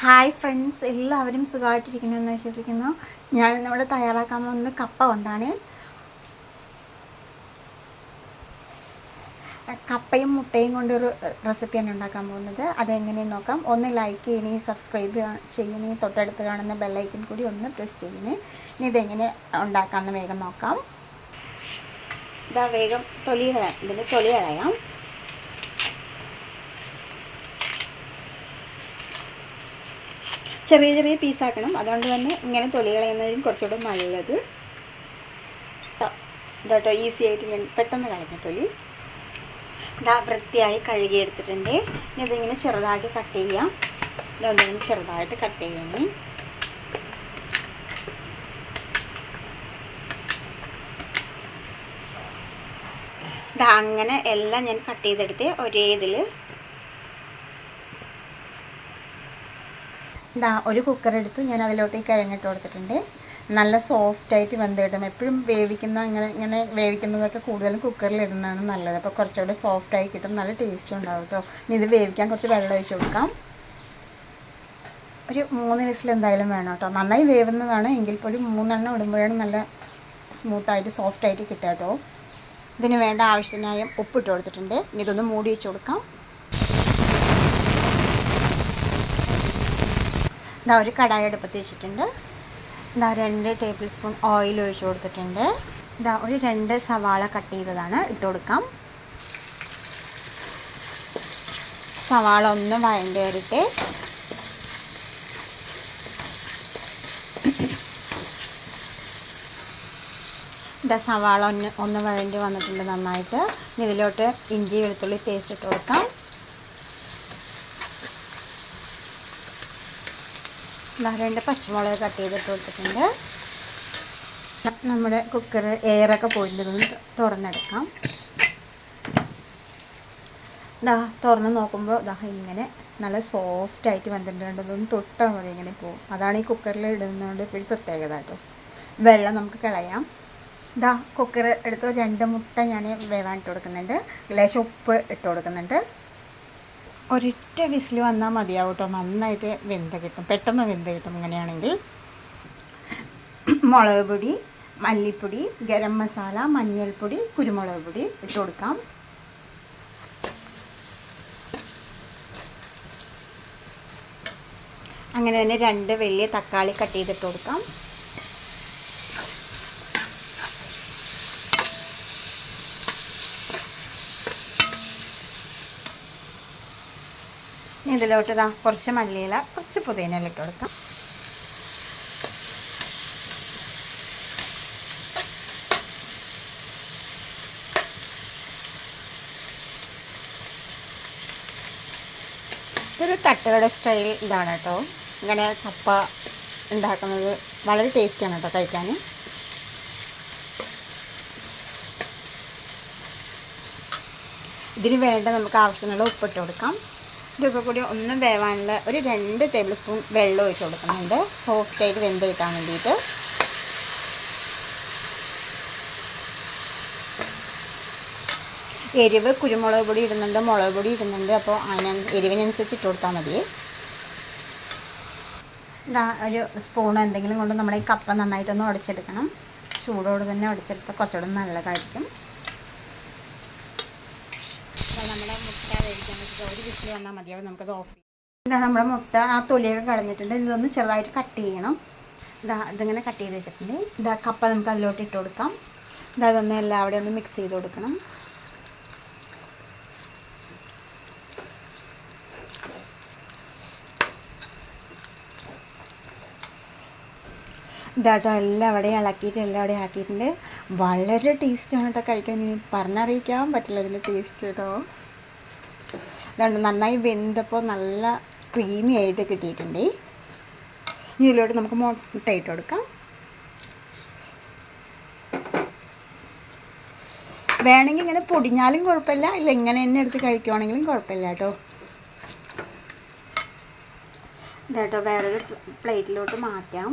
Hi friends എല്ലാവരും സുഖമായിട്ടിരിക്കണമെന്ന് വിശ്വസിക്കുന്നു. ഞാൻ നമ്മൾ തയ്യാറാക്കാൻ പോകുന്ന കപ്പ കൊണ്ടാണ്. കപ്പയും മുട്ടയും കൊണ്ടൊരു റെസിപ്പിയാണ് ഉണ്ടാക്കാൻ പോകുന്നത്. അതെങ്ങനെയെന്ന് നോക്കാം. ഒന്ന് ലൈക്ക് ചെയ്യണേ സബ്സ്ക്രൈബ് ചെയ്യണേ തൊട്ടടുത്ത് കാണുന്ന ബെല്ലൈക്കൻ കൂടി ഒന്ന് പ്രസ് ചെയ്യണേ. ഇനി ഇതെങ്ങനെ ഉണ്ടാക്കാമെന്ന് വേഗം നോക്കാം. ഇതാ വേഗം തൊലി ഇതിന്റെ തൊലി കളയാം. ചെറിയ ചെറിയ പീസാക്കണം അതുകൊണ്ട് തന്നെ ഇങ്ങനെ തൊലി കളയുന്നതിനും കുറച്ചുകൂടെ നല്ലത്. ഇതോട്ടോ ഈസി ആയിട്ട് ഞാൻ പെട്ടെന്ന് കളഞ്ഞ തൊലി. ഇതാ വൃത്തിയായി കഴുകിയെടുത്തിട്ടുണ്ട്. ഇനി ഇതിങ്ങനെ ചെറുതായിട്ട് കട്ട് ചെയ്യാം. ഇതൊന്നിങ്ങനെ ചെറുതായിട്ട് കട്ട് ചെയ്യണേ. ഇതാ അങ്ങനെ എല്ലാം ഞാൻ കട്ട് ചെയ്തെടുത്ത് ഒരേ ഇതിൽ ഇതാ ഒരു കുക്കർ എടുത്തു. ഞാൻ അതിലോട്ട് കിഴങ്ങിട്ട് കൊടുത്തിട്ടുണ്ട്. നല്ല സോഫ്റ്റ് ആയിട്ട് വെന്ത് കിട്ടും. എപ്പോഴും വേവിക്കുന്ന അങ്ങനെ ഇങ്ങനെ വേവിക്കുന്നതൊക്കെ കൂടുതലും കുക്കറിൽ ഇടുന്നതാണ് നല്ലത്. അപ്പോൾ കുറച്ചുകൂടെ സോഫ്റ്റ് ആയി കിട്ടും. നല്ല ടേസ്റ്റ് ഉണ്ടാവും കേട്ടോ ഇനി ഇത് വേവിക്കാൻ കുറച്ച് വെള്ളം ഒഴിച്ച് കൊടുക്കാം. ഒരു മൂന്ന് വിസിൽ എന്തായാലും വേണം കേട്ടോ നന്നായി വേവുന്നതാണ്. എങ്കിൽ പോലും മൂന്നെണ്ണം ഇടുമ്പോഴാണ് നല്ല സ്മൂത്തായിട്ട് സോഫ്റ്റ് ആയിട്ട് കിട്ടുക കേട്ടോ ഇതിന് വേണ്ട ആവശ്യത്തിനായ ഉപ്പിട്ട് കൊടുത്തിട്ടുണ്ട്. ഇനി ഇതൊന്ന് മൂടി വെച്ച് കൊടുക്കാം. ഇതാ ഒരു കടായി അടുപ്പത്ത് വെച്ചിട്ടുണ്ട്. ഇതാ രണ്ട് ടേബിൾ സ്പൂൺ ഓയിൽ ഒഴിച്ചു കൊടുത്തിട്ടുണ്ട്. ഇതാ ഒരു രണ്ട് സവാള കട്ട് ചെയ്തതാണ് ഇട്ട് കൊടുക്കാം. സവാള ഒന്ന് വഴണ്ടി വരട്ടെ. ഇതാ സവാള ഒന്ന് ഒന്ന് വഴണ്ടി വന്നിട്ടുണ്ട് നന്നായിട്ട്. ഇതിലോട്ട് ഇഞ്ചി വെളുത്തുള്ളി പേസ്റ്റ് ഇട്ട് കൊടുക്കാം. രണ്ട് പച്ചമുളക് കട്ട് ചെയ്തിട്ട് കൊടുത്തിട്ടുണ്ട്. നമ്മുടെ കുക്കർ എയറൊക്കെ പോയിട്ടൊന്ന് തുറന്നെടുക്കാം. ദാ തുറന്ന് നോക്കുമ്പോൾ ദാ ഇങ്ങനെ നല്ല സോഫ്റ്റ് ആയിട്ട് വന്നിട്ടുണ്ട്. അതൊന്ന് തൊട്ടാൽ മതി ഇങ്ങനെ പോകും. അതാണ് ഈ കുക്കറിൽ ഇടുന്നതുകൊണ്ട് ഒരു പ്രത്യേകത കേട്ടോ. വെള്ളം നമുക്ക് കളയാം. ദാ കുക്കർ എടുത്ത് രണ്ട് മുട്ട ഞാൻ വേവാൻ ഇട്ട് കൊടുക്കുന്നുണ്ട്. ലേശം ഉപ്പ് ഇട്ട് കൊടുക്കുന്നുണ്ട്. ഒരൊറ്റ വിസിൽ വന്നാൽ മതിയാവും കേട്ടോ നന്നായിട്ട് വെന്ത കിട്ടും. പെട്ടെന്ന് വെന്ത കിട്ടും അങ്ങനെയാണെങ്കിൽ മുളക് പൊടി മല്ലിപ്പൊടി ഗരം മസാല മഞ്ഞൾപ്പൊടി കുരുമുളക് പൊടി ഇട്ട് കൊടുക്കാം. അങ്ങനെ തന്നെ രണ്ട് വലിയ തക്കാളി കട്ട് ചെയ്തിട്ട് കൊടുക്കാം. ഇതിലോട്ട് ഇതാ കുറച്ച് മല്ലിയില കുറച്ച് പുതിന ഇട്ട് കൊടുക്കാം. ഇതൊരു തട്ടുകട സ്റ്റൈൽ ഇതാണ് കേട്ടോ. ഇങ്ങനെ കപ്പ ഉണ്ടാക്കുന്നത് വളരെ ടേസ്റ്റിയാണ് കേട്ടോ കഴിക്കാൻ ഇതിന് വേണ്ട നമുക്ക് ആവശ്യമുള്ള ഉപ്പിട്ട് കൊടുക്കാം. ഇതൊക്കെ കൂടി ഒന്ന് വേവാനുള്ള ഒരു രണ്ട് ടേബിൾ സ്പൂൺ വെള്ളം ഒഴിച്ച് കൊടുക്കുന്നുണ്ട്. സോഫ്റ്റ് ആയിട്ട് വെന്ത് കിട്ടാൻ വേണ്ടിയിട്ട്. എരിവ് കുരുമുളക് പൊടി ഇടുന്നുണ്ട് മുളക് പൊടി ഇടുന്നുണ്ട്. അപ്പോൾ അതിന് എരിവിനനുസരിച്ച് ഇട്ട് കൊടുത്താൽ മതി. ഇതാ ഒരു സ്പൂൺ എന്തെങ്കിലും കൊണ്ട് നമ്മുടെ ഈ കപ്പ നന്നായിട്ടൊന്ന് ഉടച്ചെടുക്കണം. ചൂടോട് തന്നെ ഉടച്ചെടുത്താൽ കുറച്ചുകൂടെ നല്ലതായിരിക്കും നമ്മുടെ മുട്ട വേവിക്കാൻ വെച്ചിട്ട് ഒരു വിസിൽ വന്നാൽ മതിയാവും നമുക്കത് ഓഫ് ചെയ്യാം. ഇതാ നമ്മുടെ മുട്ട ആ തൊലിയൊക്കെ കളഞ്ഞിട്ടുണ്ട്. ഇതൊന്ന് ചെറുതായിട്ട് കട്ട് ചെയ്യണം. ഇതാ ഇതിങ്ങനെ കട്ട് ചെയ്ത് വെച്ചിട്ടുണ്ട്. ഇതാ കപ്പ നമുക്ക് അതിലോട്ട് ഇട്ട് കൊടുക്കാം. ഇതാ അതൊന്ന് അവിടെ ഒന്ന് മിക്സ് ചെയ്ത് കൊടുക്കണം. ഇതാട്ടോ എല്ലാം അവിടെ ഇളക്കിയിട്ട് എല്ലാം അവിടെ ആക്കിയിട്ടുണ്ട്. വളരെ ടേസ്റ്റാണ് കേട്ടോ കഴിക്കാൻ. പറഞ്ഞറിയിക്കാൻ പറ്റില്ല അതിന്റെ ടേസ്റ്റ് കേട്ടോ. ഇതാണ് നന്നായി വെന്തപ്പോൾ നല്ല ക്രീമി ആയിട്ട് കിട്ടിയിട്ടുണ്ട്. ഇതിലോട്ട് നമുക്ക് മുട്ട ഇട്ട് കൊടുക്കാം. വേണമെങ്കിൽ ഇങ്ങനെ പൊടിഞ്ഞാലും കുഴപ്പമില്ല ഇല്ല ഇങ്ങനെ തന്നെ എടുത്ത് കഴിക്കുവാണെങ്കിലും കുഴപ്പമില്ല കേട്ടോ. ഇതാട്ടോ വേറൊരു പ്ലേറ്റിലോട്ട് മാറ്റാം.